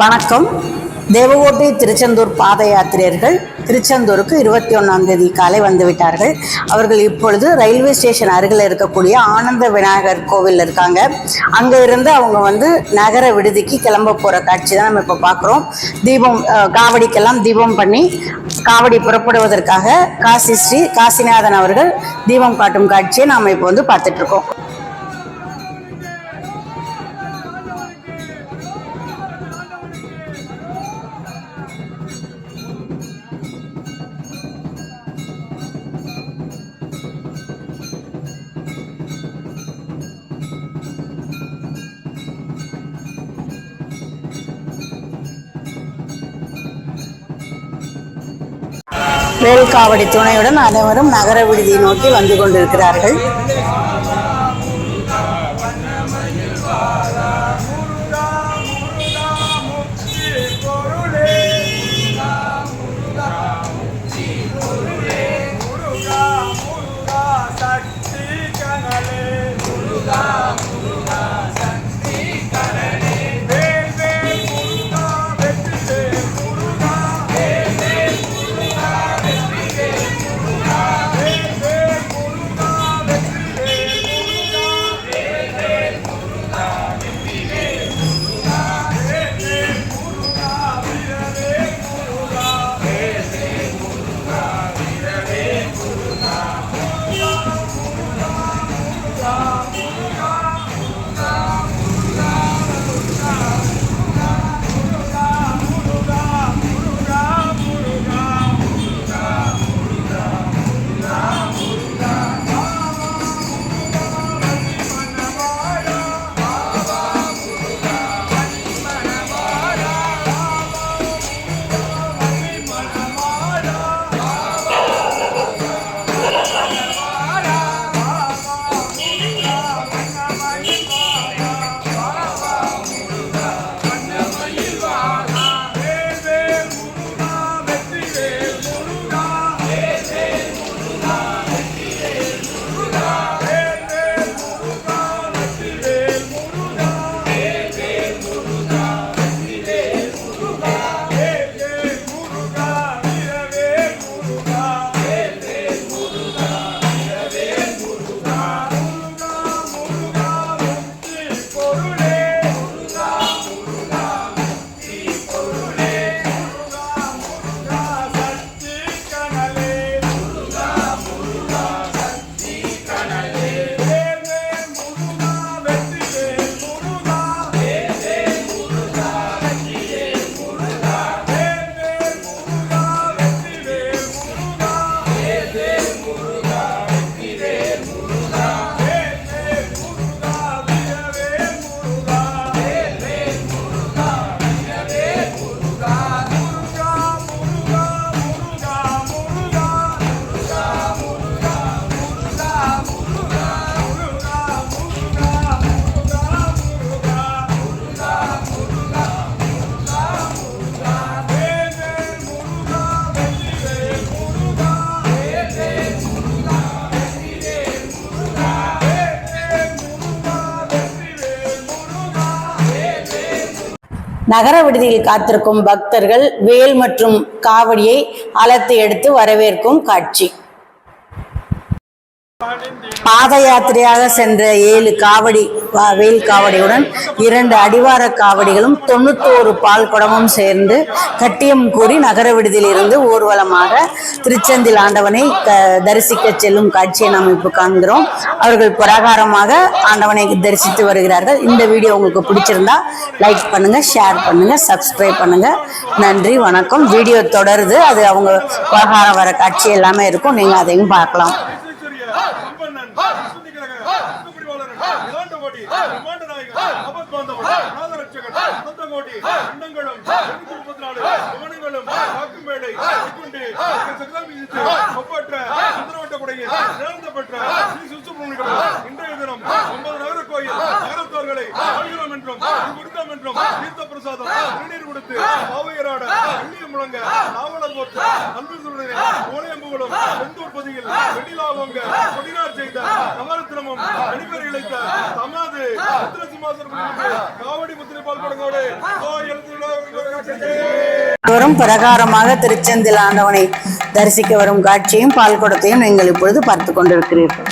வணக்கம். தேவகோட்டை திருச்செந்தூர் பாத யாத்திரியர்கள் திருச்செந்தூருக்கு இருபத்தி ஒன்றாம் தேதி காலை வந்துவிட்டார்கள். அவர்கள் இப்பொழுது ரயில்வே ஸ்டேஷன் அருகில் இருக்கக்கூடிய ஆனந்த விநாயகர் கோவில் இருக்காங்க. அங்கே இருந்து அவங்க வந்து நகர விடுதிக்கு கிளம்ப போகிற காட்சி தான் நம்ம இப்போ பார்க்குறோம் தீபம் காவடிக்கெல்லாம் தீபம் பண்ணி காவடி புறப்படுவதற்காக காசி ஸ்ரீ காசிநாதன் அவர்கள் தீபம் காட்டும் காட்சியை நாம் இப்போ வந்து பார்த்துட்ருக்கோம் வேல்காவடி துணையுடன் அனைவரும் நகர விடுதியை நோக்கி வந்து கொண்டிருக்கிறார்கள். நகர விடுதியில் காத்திருக்கும் பக்தர்கள் வேல் மற்றும் காவடியை அலத்து எடுத்து வரவேற்கும் காட்சி. பாத யாத்திரையாக சென்ற ஏழு காவடி வெயில் காவடியுடன் இரண்டு அடிவார காவடிகளும் தொண்ணூத்தோரு பால் குடமும் சேர்ந்து கட்டியம் கூறி நகர விடுதியில் இருந்து ஊர்வலமாக திருச்செந்தில் ஆண்டவனை தரிசிக்க செல்லும் காட்சியை நாம் இப்போ காண்கிறோம். அவர்கள் பிரகாரமாக ஆண்டவனை தரிசித்து வருகிறார்கள். இந்த வீடியோ உங்களுக்கு பிடிச்சிருந்தா லைக் பண்ணுங்க ஷேர் பண்ணுங்க சப்ஸ்கிரைப் பண்ணுங்க. நன்றி வணக்கம். வீடியோ தொடருது. அது அவங்க பிரகாரம் வர காட்சி எல்லாமே இருக்கும். நீங்க அதையும் பார்க்கலாம். அனந்தகோடி, அண்டங்களும், முப்பத்தி நாலு வேளை, வைகுண்டி, சகலாமிசித்து, ஒப்பற்ற, பெற்ற ஸ்ரீ சுசுப்ரமணியன், இன்றைய தினம் ஒன்பது நகர கோயில் நகரத்தோர்களை ஆளுகிறோம் என்றும் கொடுத்தோம் என்றும் தீர்த்த பிரசாதம் திருநீர் கொடுத்து பாவையராட அந்நியம் முழங்க நாவலர் போற்ற அன்பு ஓலையம்புகளும் செந்தூர் பதியில் வெண்ணிலாவங்க கொடினார் செய்த நவரத்னமும் அடிப்படை இழைத்த தமாது உத்திர சிம்மாசனம் காவடி முத்திரை பால் படங்கோடு வரும் பிரகாரமாக திருச்செந்தில் ஆண்டவனை தரிசிக்க வரும் காட்சியும் பால் குடத்தையும் நீங்கள் இப்பொழுது பார்த்து கொண்டிருக்கிறீர்கள்.